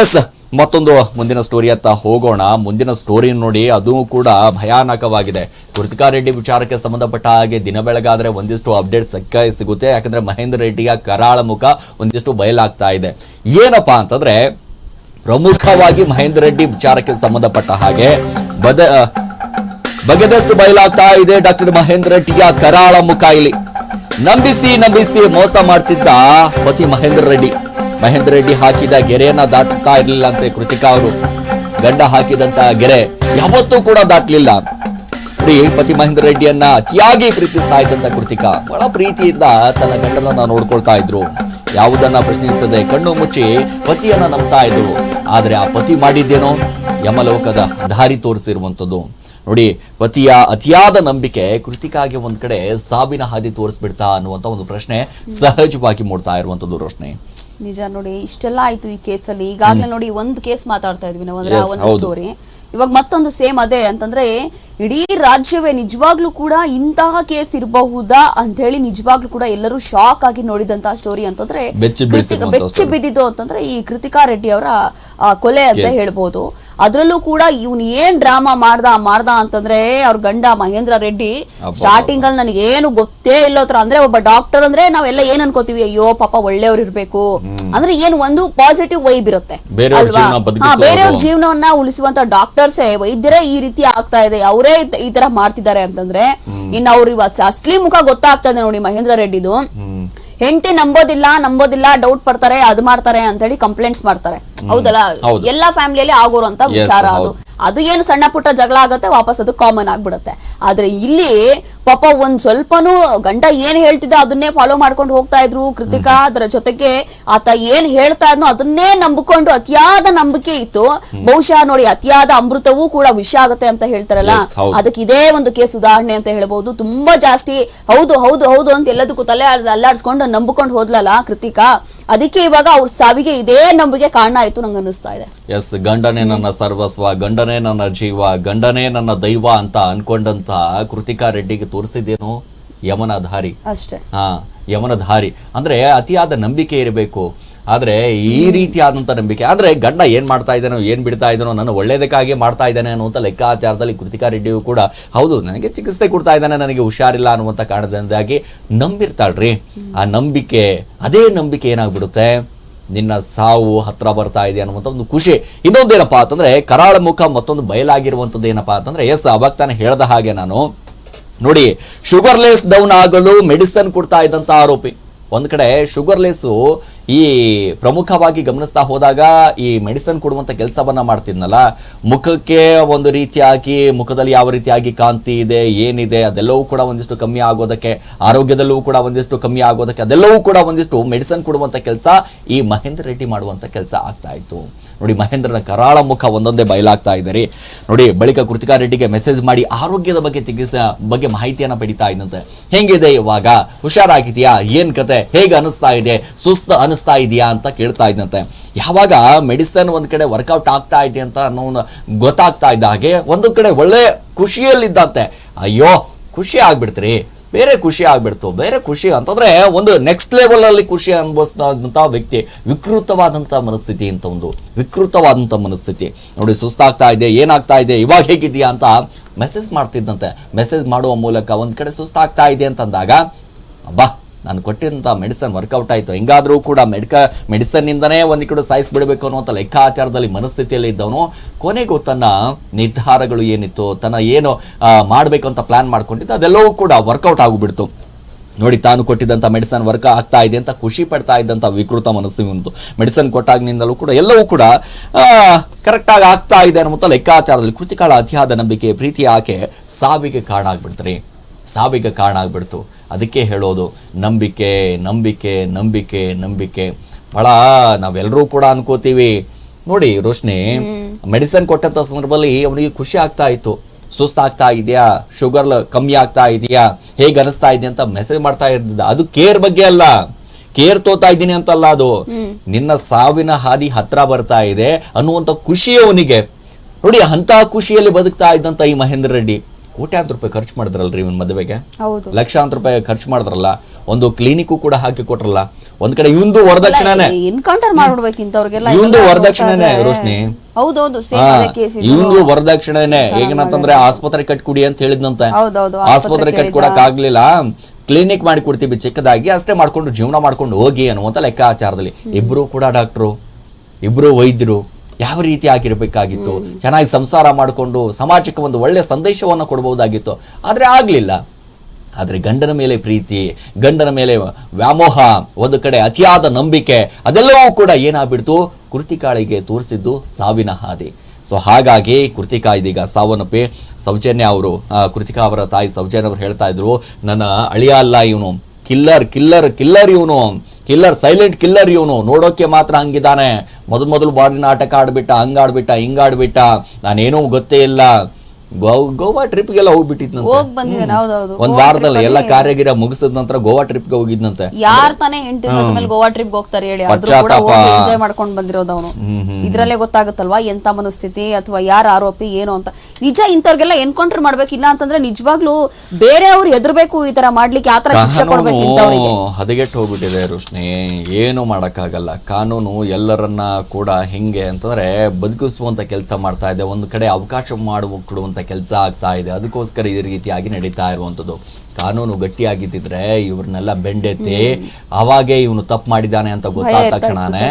S ಮತ್ತೊಂದು ಮುಂದಿನ story ಸ್ಟೋರಿಯತ್ತ ಹೋಗೋಣ. ಮುಂದಿನ ಸ್ಟೋರಿ ನೋಡಿ ಅದು ಕೂಡ ಭಯಾನಕವಾಗಿದೆ. ಕೃತಿಕಾ ರೆಡ್ಡಿ ವಿಚಾರಕ್ಕೆ ಸಂಬಂಧಪಟ್ಟ ಹಾಗೆ ದಿನ ಬೆಳಗಾದರೆ ಒಂದಿಷ್ಟು ಅಪ್ಡೇಟ್ ಸಕ್ಕ ಸಿಗುತ್ತೆ. ಯಾಕಂದ್ರೆ ಮಹೇಂದ್ರ ರೆಡ್ಡಿಯ ಕರಾಳ ಮುಖ ಒಂದಿಷ್ಟು ಬಯಲಾಗ್ತಾ ಇದೆ. ಏನಪ್ಪ ಅಂತಂದ್ರೆ ಪ್ರಮುಖವಾಗಿ ಮಹೇಂದ್ರ ರೆಡ್ಡಿ ವಿಚಾರಕ್ಕೆ ಸಂಬಂಧಪಟ್ಟ ಹಾಗೆ ಬದ ಬಗೆದಷ್ಟು ಬಯಲಾಗ್ತಾ ಇದೆ ಡಾಕ್ಟರ್ ಮಹೇಂದ್ರ ರೆಡ್ಡಿಯ ಕರಾಳ ಮುಖ ಇಲ್ಲಿ. ನಂಬಿಸಿ ನಂಬಿಸಿ ಮೋಸ ಮಾಡ್ತಿದ್ದ ಪತಿ ಮಹೇಂದ್ರ ರೆಡ್ಡಿ. ಮಹೇಂದ್ರ ರೆಡ್ಡಿ ಹಾಕಿದ ಗೆರೆಯನ್ನ ದಾಟುತ್ತಾ ಇರಲಿಲ್ಲ ಅಂತೆ ಕೃತಿಕಾ ಅವರು. ಗಂಡ ಹಾಕಿದಂತ ಗೆರೆ ಯಾವತ್ತೂ ಕೂಡ ದಾಟ್ಲಿಲ್ಲ. ಪತಿ ಮಹೇಂದ್ರ ರೆಡ್ಡಿಯನ್ನ ಅತಿಯಾಗಿ ಪ್ರೀತಿಸ್ತಾ ಇದ್ದಂತ ಕೃತಿಕಾ. ಬಹಳ ಪ್ರೀತಿಯಿಂದ ತನ್ನ ಗಂಡನನ್ನ ನೋಡ್ಕೊಳ್ತಾ ಇದ್ರು. ಯಾವುದನ್ನ ಪ್ರಶ್ನಿಸದೆ ಕಣ್ಣು ಮುಚ್ಚಿ ಪತಿಯನ್ನ ನಂಬ್ತಾ ಇದ್ರು. ಆದ್ರೆ ಆ ಪತಿ ಮಾಡಿದ್ದೇನೋ? ಯಮಲೋಕದ ದಾರಿ ತೋರಿಸಿರುವಂಥದ್ದು. ನೋಡಿ, ಪತಿಯ ಅತಿಯಾದ ನಂಬಿಕೆ ಕೃತಿಕಾಗೆ ಒಂದ್ ಕಡೆ ಸಾವಿನ ಹಾದಿ ತೋರಿಸ್ಬಿಡ್ತಾ ಅನ್ನುವಂತ ಒಂದು ಪ್ರಶ್ನೆ ಸಹಜವಾಗಿ ಮೂಡ್ತಾ ಇರುವಂತದ್ದು ರೋಶ್ನಿ ನಿಜ ನೋಡಿ ಇಷ್ಟೆಲ್ಲ ಆಯ್ತು ಈ ಕೇಸಲ್ಲಿ ಈಗಾಗಲೇ ನೋಡಿ ಒಂದ್ ಕೇಸ್ ಮಾತಾಡ್ತಾ ಇದ್ವಿ ನಾವು ಅಂದ್ರೆ ಆ Yes, ಒಂದು ಹೌದು. ಸ್ಟೋರಿ ಇವಾಗ ಮತ್ತೊಂದು ಸೇಮ್ ಅದೇ ಅಂತಂದ್ರೆ ಇಡೀ ರಾಜ್ಯವೇ ನಿಜವಾಗ್ಲೂ ಕೂಡ ಇಂತಹ ಕೇಸ್ ಇರಬಹುದಾ ಅಂತ ಹೇಳಿ ನಿಜವಾಗ್ಲೂ ಕೂಡ ಎಲ್ಲರೂ ಶಾಕ್ ಆಗಿ ನೋಡಿದಂತಹ ಸ್ಟೋರಿ ಅಂತಂದ್ರೆ ಬೆಚ್ಚಿ ಕೃತಿಕ- ಬೀಳಿಸಿರುವಂತಹ ಬೆಚ್ಚಿ story. ಬಿದ್ದಿದ್ದು ಅಂತಂದ್ರೆ ಈ ಕೃತಿಕಾ ರೆಡ್ಡಿ ಅವರ ಆ, ಕೊಲೆ ಅಂತ Yes. ಹೇಳ್ಬೋದು ಅದ್ರಲ್ಲೂ ಕೂಡ ಇವನ್ ಏನ್ ಡ್ರಾಮಾ ಮಾಡ್ದ ಮಾಡ್ದ ಅಂತಂದ್ರೆ ಅವ್ರ ಗಂಡ ಮಹೇಂದ್ರ ರೆಡ್ಡಿ ಅಬ್ಬಬ್ಬಬ್ಬ. ಸ್ಟಾರ್ಟಿಂಗ್ ಅಲ್ಲಿ ನನಗೆ ಏನು ಗೊತ್ತೇ ಇಲ್ಲೋತ್ರ ಅಂದ್ರೆ ಒಬ್ಬ ಡಾಕ್ಟರ್ ಅಂದ್ರೆ ನಾವೆಲ್ಲ ಏನ್ ಅನ್ಕೋತೀವಿ ಅಯ್ಯೋ ಪಾಪ ಒಳ್ಳೆಯವ್ರು ಇರ್ಬೇಕು ಅಂದ್ರೆ ಏನ್ ಒಂದು ಪಾಸಿಟಿವ್ ವೈಬ್ ಇರುತ್ತೆ ಬೇರೆಯವ್ರ ಅಲ್ವಾ? ಜೀವನ ಹಾ ಬದುಕಿಸೋರು. ಬೇರೆಯವ್ರ ಜೀವನವನ್ನ ಉಳಿಸುವಂತ ಡಾಕ್ಟರ್ಸೇ ವೈದ್ಯರೇ ಈ ರೀತಿ ಆಗ್ತಾ ಇದೆ. ಅವರೇ ಈ ತರ ಮಾಡ್ತಿದ್ದಾರೆ ಅಂತಂದ್ರೆ ಇನ್ನು ಅವ್ರ ಅಸ್ಲಿ ಮುಖ ಗೊತ್ತಾಗ್ತಾ ಇದೆ ನೋಡಿ ಮಹೇಂದ್ರ ರೆಡ್ಡಿದು. ಹೆಂಡತಿ ನಂಬೋದಿಲ್ಲ ನಂಬೋದಿಲ್ಲ ಡೌಟ್ ಪಡ್ತಾರೆ ಅದ್ ಮಾಡ್ತಾರೆ ಅಂತ ಹೇಳಿ ಕಂಪ್ಲೇಂಟ್ಸ್ ಮಾಡ್ತಾರೆ. ಹೌದಲ್ಲ? ಹೌದು. ಎಲ್ಲಾ ಫ್ಯಾಮಿಲಿಯಲ್ಲಿ Yes, ವಿಚಾರ ಅದು. ಅದು ಏನು ಸಣ್ಣ ಪುಟ್ಟ ಜಗಳ ಆಗತ್ತೆ ವಾಪಸ್ ಅದು ಕಾಮನ್ ಆಗ್ಬಿಡುತ್ತೆ. ಆದ್ರೆ ಇಲ್ಲಿ ಪಾಪ ಒಂದ್ ಸ್ವಲ್ಪನೂ ಗಂಡ ಏನ್ ಹೇಳ್ತಿದ್ದ ಅದನ್ನೇ ಫಾಲೋ ಮಾಡ್ಕೊಂಡು ಹೋಗ್ತಾ ಇದ್ರು. ಕೃತಿಕಾ ಅದರ ಜೊತೆಗೆ ಆತ ಏನ್ ಹೇಳ್ತಾ ಇದ್ನೋ ಅದನ್ನೇ ನಂಬಿಕೊಂಡು ಅತಿಯಾದ ನಂಬಿಕೆ ಇತ್ತು. ಬಹುಶಃ ನೋಡಿ ಅತಿಯಾದ ಅಮೃತವೂ ಕೂಡ ವಿಷ ಆಗತ್ತೆ ಅಂತ ಹೇಳ್ತಾರಲ್ಲ? ಅದಕ್ಕೆ ಇದೇ ಒಂದು ಕೇಸ್ ಉದಾಹರಣೆ ಅಂತ ಹೇಳ್ಬಹುದು ತುಂಬಾ ಜಾಸ್ತಿ ಹೌದು ಹೌದು ಹೌದು ಅಂತ ಎಲ್ಲದಕ್ಕೂ ತಲೆ ಅಲ್ಲಾಡ್ಸ್ಕೊಂಡು ನಂಬ್ಕೊಂಡು ಹೋದ್ಲಲ್ಲ ಕೃತಿಕಾ? ಅದಕ್ಕೆ ಇವಾಗ ಅವ್ರ ಸಾವಿಗೆ ಇದೇ ನಂಬಿಕೆ ಕಾರಣ ಆಯ್ತು ನಂಗೆ ಅನ್ನಿಸ್ತಾ ಇದೆ. ಎಸ್ ಗಂಡನೇ ನನ್ನ ಸರ್ವಸ್ವ ಗಂಡನೇ ನನ್ನ ಜೀವ ಗಂಡನೇ ನನ್ನ ದೈವ ಅಂತ ಅನ್ಕೊಂಡಂತ ಕೃತಿಕಾ ರೆಡ್ಡಿಗೆ ತೋರಿಸಿದ್ದೇನು? ಯಮನಧಾರಿ ಅಷ್ಟೇ. ಹಾ ಯಮನಧಾರಿ ಅಂದ್ರೆ ಅತಿಯಾದ ನಂಬಿಕೆ ಇರಬೇಕು. ಆದ್ರೆ ಈ ರೀತಿಯಾದಂತ ನಂಬಿಕೆ. ಆದ್ರೆ ಗಂಡ ಏನ್ ಮಾಡ್ತಾ ಇದ್ದಾನೋ ಏನ್ ಬಿಡ್ತಾ ಇದ್ದಾನೋ ನನ್ನ ಒಳ್ಳೇದಕ್ಕಾಗಿ ಮಾಡ್ತಾ ಇದ್ದಾನೆ ಅನ್ನುವಂತ ಲೆಕ್ಕಾಚಾರದಲ್ಲಿ ಕೃತಿಕಾ ರೆಡ್ಡಿಯು ಕೂಡ ಹೌದು ನನಗೆ ಚಿಕಿತ್ಸೆ ಕೊಡ್ತಾ ಇದ್ದಾನೆ ನನಗೆ ಹುಷಾರಿಲ್ಲ ಅನ್ನುವಂತ ಕಾರಣದಿಂದಾಗಿ ನಂಬಿರ್ತಾಳ್ರಿ. ಆ ನಂಬಿಕೆ ಅದೇ ನಂಬಿಕೆ ಏನಾಗ್ಬಿಡುತ್ತೆ? ನಿನ್ನ ಸಾವು ಹತ್ರ ಬರ್ತಾ ಇದೆ ಅನ್ನುವಂಥ ಒಂದು ಖುಷಿ. ಇನ್ನೊಂದೇನಪ್ಪಾ ಅಂತಂದ್ರೆ ಕರಾಳ ಮುಖ ಮತ್ತೊಂದು ಬಯಲಾಗಿರುವಂಥದ್ದು ಏನಪ್ಪ ಅಂತಂದ್ರೆ ಎಸ್ ಅವಾಗ ಹೇಳ್ದ ಹಾಗೆ ನಾನು. ನೋಡಿ ಶುಗರ್ಲೆಸ್ ಡೌನ್ ಆಗಲು ಮೆಡಿಸನ್ ಕೊಡ್ತಾ ಇದ್ದಂತ ಆರೋಪಿ. ಒಂದು ಕಡೆ ಶುಗರ್ಲೆಸ್ ಈ ಪ್ರಮುಖವಾಗಿ ಗಮನಿಸ್ತಾ ಹೋದಾಗ ಈ ಮೆಡಿಸನ್ ಕೊಡುವಂತ ಕೆಲಸವನ್ನು ಮಾಡ್ತಿದ್ನಲ್ಲ, ಮುಖಕ್ಕೆ ಒಂದು ರೀತಿಯಾಗಿ, ಮುಖದಲ್ಲಿ ಯಾವ ರೀತಿಯಾಗಿ ಕಾಂತಿ ಇದೆ, ಏನಿದೆ, ಅದೆಲ್ಲವೂ ಕೂಡ ಒಂದಿಷ್ಟು ಕಮ್ಮಿ ಆಗೋದಕ್ಕೆ, ಆರೋಗ್ಯದಲ್ಲೂ ಕೂಡ ಒಂದಿಷ್ಟು ಕಮ್ಮಿ ಆಗೋದಕ್ಕೆ, ಅದೆಲ್ಲವೂ ಕೂಡ ಒಂದಿಷ್ಟು ಮೆಡಿಸನ್ ಕೊಡುವಂತ ಕೆಲಸ ಈ ಮಹೇಂದ್ರ ರೆಡ್ಡಿ ಮಾಡುವಂತ ಕೆಲಸ ಆಗ್ತಾ ಇತ್ತು. ನೋಡಿ, ಮಹೇಂದ್ರನ ಕರಾಳ ಮುಖ ಒಂದೊಂದೇ ಬಯಲಾಗ್ತಾ ಇದ್ದಾರೆ ನೋಡಿ, ಬಳಿಕ ಕೃತಿಕಾ ರೆಡ್ಡಿಗೆ ಮೆಸೇಜ್ ಮಾಡಿ ಆರೋಗ್ಯದ ಬಗ್ಗೆ ಚಿಕಿತ್ಸೆ ಬಗ್ಗೆ ಮಾಹಿತಿಯನ್ನ ಪಡಿತಾ ಇದ್ದಂತೆ ಹೆಂಗಿದೆ ಇವಾಗ? ಹುಷಾರಾಗಿದೆಯಾ? ಏನ್ ಕತೆ? ಹೇಗೆ ಅನಿಸ್ತಾ ಇದೆ? ಸುಸ್ತು ಅನಿಸ್ತಾ ಇದೆಯಾ ಅಂತ ಕೇಳ್ತಾ ಇದ್ದಂತೆ ಯಾವಾಗ ಮೆಡಿಸನ್ ಒಂದು ಕಡೆ ವರ್ಕೌಟ್ ಆಗ್ತಾ ಇದೆ ಅಂತ ಅನ್ನೋ ಗೊತ್ತಾಗ್ತಾ ಇದ್ದ ಹಾಗೆ ಒಂದು ಕಡೆ ಒಳ್ಳೆ ಖುಷಿಯಲ್ಲಿದ್ದಂತೆ. ಅಯ್ಯೋ, ಖುಷಿ ಆಗ್ಬಿಡ್ತ್ರಿ. ಬೇರೆ ಖುಷಿ ಆಗ್ಬಿಡ್ತು. ಬೇರೆ ಖುಷಿ ಅಂತಂದ್ರೆ ಒಂದು ನೆಕ್ಸ್ಟ್ ಲೆವೆಲಲ್ಲಿ ಖುಷಿ ಅನುಭವಿಸಿದಂತಹ ವ್ಯಕ್ತಿ. ವಿಕೃತವಾದಂತ ಮನಸ್ಥಿತಿ ಅಂತ ಒಂದು, ವಿಕೃತವಾದಂತ ಮನಸ್ಥಿತಿ. ನೋಡಿ, ಸುಸ್ತಾಗ್ತಾ ಇದೆ, ಏನಾಗ್ತಾ ಇದೆ, ಇವಾಗ ಹೇಗಿದೆಯಾ ಅಂತ ಮೆಸೇಜ್ ಮಾಡ್ತಿದ್ದಂತೆ. ಮೆಸೇಜ್ ಮಾಡುವ ಮೂಲಕ ಒಂದ್ ಕಡೆ ಸುಸ್ತಾಗ್ತಾ ಇದೆ ಅಂತಂದಾಗ, ಅಬ್ಬಾ ನಾನು ಕೊಟ್ಟಿದ್ದಂಥ ಮೆಡಿಸನ್ ವರ್ಕೌಟ್ ಆಯಿತು. ಹೆಂಗಾದರೂ ಕೂಡ ಮೆಡಿಕ ಮೆಡಿಸನ್ನಿಂದನೇ ಒಂದು ಕಡೆ ಸಾಯಿಸ್ಬಿಡಬೇಕು ಅನ್ನುವಂಥ ಲೆಕ್ಕಾಚಾರದಲ್ಲಿ ಮನಸ್ಥಿತಿಯಲ್ಲಿ ಇದ್ದವನು, ಕೊನೆಗೂ ತನ್ನ ನಿರ್ಧಾರಗಳು ಏನಿತ್ತು, ತನ್ನ ಏನು ಮಾಡಬೇಕು ಅಂತ ಪ್ಲ್ಯಾನ್ ಮಾಡ್ಕೊಂಡಿದ್ದು, ಅದೆಲ್ಲವೂ ಕೂಡ ವರ್ಕೌಟ್ ಆಗಿಬಿಡ್ತು. ನೋಡಿ, ತಾನು ಕೊಟ್ಟಿದ್ದಂಥ ಮೆಡಿಸನ್ ವರ್ಕ್ ಆಗ್ತಾ ಇದೆ ಅಂತ ಖುಷಿ ಪಡ್ತಾ ಇದ್ದಂಥ ವಿಕೃತ ಮನಸ್ಸು ಮೆಡಿಸನ್ ಕೊಟ್ಟಾಗಿನಿಂದಲೂ ಕೂಡ ಎಲ್ಲವೂ ಕೂಡ ಕರೆಕ್ಟಾಗಿ ಆಗ್ತಾ ಇದೆ ಅನ್ನುವಂಥ ಲೆಕ್ಕಾಚಾರದಲ್ಲಿ ಕೃತಿಕಾಳ ಅತಿಯಾದ ನಂಬಿಕೆ, ಪ್ರೀತಿ ಆಕೆ ಸಾವಿಗೆ ಕಾರಣ ಆಗ್ಬಿಡ್ತಾರೆ ಸಾವಿಗೆ ಕಾರಣ ಆಗ್ಬಿಡ್ತು ಅದಕ್ಕೆ ಹೇಳೋದು ನಂಬಿಕೆ ನಂಬಿಕೆ ನಂಬಿಕೆ ನಂಬಿಕೆ. ಬಹಳ ನಾವೆಲ್ಲರೂ ಕೂಡ ಅನ್ಕೋತೀವಿ. ನೋಡಿ ರೋಶ್ನಿ ಮೆಡಿಸನ್ ಕೊಟ್ಟಂತ ಸಂದರ್ಭದಲ್ಲಿ ಅವನಿಗೆ ಖುಷಿ ಆಗ್ತಾ ಇತ್ತು. ಸುಸ್ತಾಗ್ತಾ ಇದೆಯಾ? ಶುಗರ್ ಕಮ್ಮಿ ಆಗ್ತಾ ಇದೆಯಾ? ಹೇಗೆ ಅನಿಸ್ತಾ ಇದೆ ಅಂತ ಮೆಸೇಜ್ ಮಾಡ್ತಾ ಇರ್ತಿದ್ದ ಅದು ಕೇರ್ ಬಗ್ಗೆ ಅಲ್ಲ. ಕೇರ್ ತೋತಾ ಇದ್ದೀನಿ ಅಂತಲ್ಲ ಅದು. ನಿನ್ನ ಸಾವಿನ ಹಾದಿ ಹತ್ರ ಬರ್ತಾ ಇದೆ ಅನ್ನುವಂತ ಖುಷಿ ಅವನಿಗೆ. ನೋಡಿ ಅಂತಹ ಖುಷಿಯಲ್ಲಿ ಬದುಕ್ತಾ ಇದ್ದಂತ ಈ ಮಹೇಂದ್ರ ರೆಡ್ಡಿ. ಕೋಟ್ಯಾಂತರ ರೂಪಾಯಿ ಖರ್ಚು ಮಾಡಿದ್ರಲ್ರಿ ಇವನ್ ಮದುವೆಗೆ? ಲಕ್ಷಾಂತರ ರೂಪಾಯಿ ಖರ್ಚು ಮಾಡಿದ್ರಲ್ಲ ಒಂದು ಕ್ಲಿನಿಕ್ ಕೂಡ ಹಾಕಿ ಕೊಟ್ರಲ್ಲ ಒಂದ್ ಕಡೆ ಇವಂದು ವರದಕ್ಷಿಣೆ ಎನ್ಕೌಂಟರ್ ಮಾಡ್ಬಿಡ್ಬೇಕು ಇಂಥವ್ರಿಗೆಲ್ಲ ಇವಂದು ವರದಕ್ಷಿಣೆನೆ ರೋಶ್ನಿ. ಹೌದೌದು ಇವಂದು ವರದಕ್ಷಿಣೆನೆ. ಏನಂತಂದ್ರೆ ಆಸ್ಪತ್ರೆ ಕಟ್ಕೊಡಿ ಅಂತ ಹೇಳಿದ್ನಂತೆ. ಆಸ್ಪತ್ರೆ ಕಟ್ಕೊಡಕ್ ಆಗ್ಲಿಲ್ಲ. ಕ್ಲಿನಿಕ್ ಮಾಡಿ ಕೊಡ್ತೀವಿ ಚಿಕ್ಕದಾಗಿ ಅಷ್ಟೇ ಮಾಡ್ಕೊಂಡು ಜೀವನ ಮಾಡ್ಕೊಂಡು ಹೋಗಿ ಅನ್ನುವಂತ ಲೆಕ್ಕಾಚಾರದಲ್ಲಿ. ಇಬ್ರು ಕೂಡ ಡಾಕ್ಟ್ರು ಇಬ್ರು ವೈದ್ಯರು. ಯಾವ ರೀತಿ ಆಗಿರಬೇಕಾಗಿತ್ತು? ಚೆನ್ನಾಗಿ ಸಂಸಾರ ಮಾಡಿಕೊಂಡು ಸಮಾಜಕ್ಕೆ ಒಂದು ಒಳ್ಳೆ ಸಂದೇಶವನ್ನು ಕೊಡಬಹುದಾಗಿತ್ತು ಆದರೆ ಆಗಲಿಲ್ಲ. ಆದರೆ ಗಂಡನ ಮೇಲೆ ಪ್ರೀತಿ ಗಂಡನ ಮೇಲೆ ವ್ಯಾಮೋಹ ಒಂದು ಕಡೆ ಅತಿಯಾದ ನಂಬಿಕೆ ಅದೆಲ್ಲವೂ ಕೂಡ ಏನಾಗ್ಬಿಡ್ತು? ಕೃತಿಕಾಳಿಗೆ ತೋರಿಸಿದ್ದು ಸಾವಿನ ಹಾದಿ. ಸೊ ಹಾಗಾಗಿ ಕೃತಿಕಾ ಇದೀಗ ಸಾವನ್ನಪ್ಪಿ ಸೌಜನ್ಯ ಅವರು ಕೃತಿಕಾ ಅವರ ತಾಯಿ ಸೌಜನ್ಯ ಅವರು ಹೇಳ್ತಾ ಇದ್ರು ನನ್ನ ಅಳಿಯ ಅಲ್ಲ ಇವನು. ಕಿಲ್ಲರ್ ಕಿಲ್ಲರ್ ಕಿಲ್ಲರ್ ಇವನು. ಕಿಲ್ಲರ್ ಸೈಲೆಂಟ್ ಕಿಲ್ಲರ್ ಇವನು. ನೋಡೋಕೆ ಮಾತ್ರ ಹಂಗಿದ್ದಾನೆ. ಮೊದಲು ಮೊದಲು ಬಾಡಿ ನಾಟಕ ಆಡ್ಬಿಟ್ಟ ಹಂಗಾಡ್ಬಿಟ್ಟ ಹಿಂಗಾಡ್ಬಿಟ್ಟ. ನಾನೇನೂ ಗೊತ್ತೇ ಇಲ್ಲ. ಗೋವಾ ಟ್ರಿಪ್ಗೆಲ್ಲ ಹೋಗ್ಬಿಟ್ಟಿದ್ನಂತೆ. ಹೋಗ್ ಬಂದಿದ್ದಾನೆ ಹೌದೌದು. ಒಂದ್ ವಾರದಲ್ಲಿ ಎಲ್ಲ ಕಾರ್ಯಗಿರ ಮುಗಿಸಿದ ನಂತರ ಗೋವಾ ಟ್ರಿಪ್ಗೆ ಹೋಗಿದ್ನಂತೆ. ಯಾರ್ ತಾನೇ ಸತ್ತ ಮೇಲೆ ಗೋವಾ ಟ್ರಿಪ್ ಹೋಗ್ತಾರೆ ಹೇಳಿ. ಆದ್ರೂ ಕೂಡ ಹೋಗಿ ಎಂಜಾಯ್ ಮಾಡ್ಕೊಂಡು ಬಂದಿರೋದು ಅವನು. ಇದ್ರಲ್ಲೇ ಗೊತ್ತಾಗುತ್ತಲ್ವಾ ಎಂತ ಮನಸ್ಥಿತಿ ಅಥವಾ ಯಾರ ಆರೋಪಿ ಏನು ಅಂತ. ನಿಜ ಇಂಥವ್ರಿಗೆಲ್ಲ ಎನ್ಕೌಂಟರ್ ಮಾಡ್ಬೇಕು ಇಲ್ಲ ಅಂತಂದ್ರೆ ನಿಜವಾಗ್ಲೂ ಬೇರೆಯವ್ರು ಎದುರ್ಬೇಕು ಈ ತರ ಮಾಡ್ಲಿಕ್ಕೆ ಆತರ ಶಿಕ್ಷೆ ಕೊಡ್ಬೇಕು ಇಂಥವ್ರಿಗೆ. ಹದಗೆಟ್ಟು ಹೋಗ್ಬಿಟ್ಟಿದೆ ರೋಶ್ನಿ. ಏನು ಮಾಡಕ್ಕಾಗಲ್ಲ. ಕಾನೂನು ಎಲ್ಲರನ್ನ ಕೂಡ ಹೆಂಗೆ ಅಂತಂದ್ರೆ ಬದುಕಿಸುವಂತ ಕೆಲಸ ಮಾಡ್ತಾ ಇದೆ. ಒಂದು ಕಡೆ ಅವಕಾಶ ಮಾಡುವ ಕೊಡುವಂತ ಕೆಲಸ ಆಗ್ತಾ ಇದೆ. ಅದಕ್ಕೋಸ್ಕರ ಈ ರೀತಿಯಾಗಿ ನಡೀತಾ ಇರುವಂಥದ್ದು ಕಾನೂನು ಗಟ್ಟಿಯಾಗಿದ್ದಿದ್ರೆ ಇವ್ರನ್ನೆಲ್ಲ ಬೆಂಡೆತ್ತಿ ಅವಾಗೆ ಇವನು ತಪ್ಪು ಮಾಡಿದ್ದಾನೆ ಅಂತ ಗೊತ್ತಾದ ತಕ್ಷಣನೇ.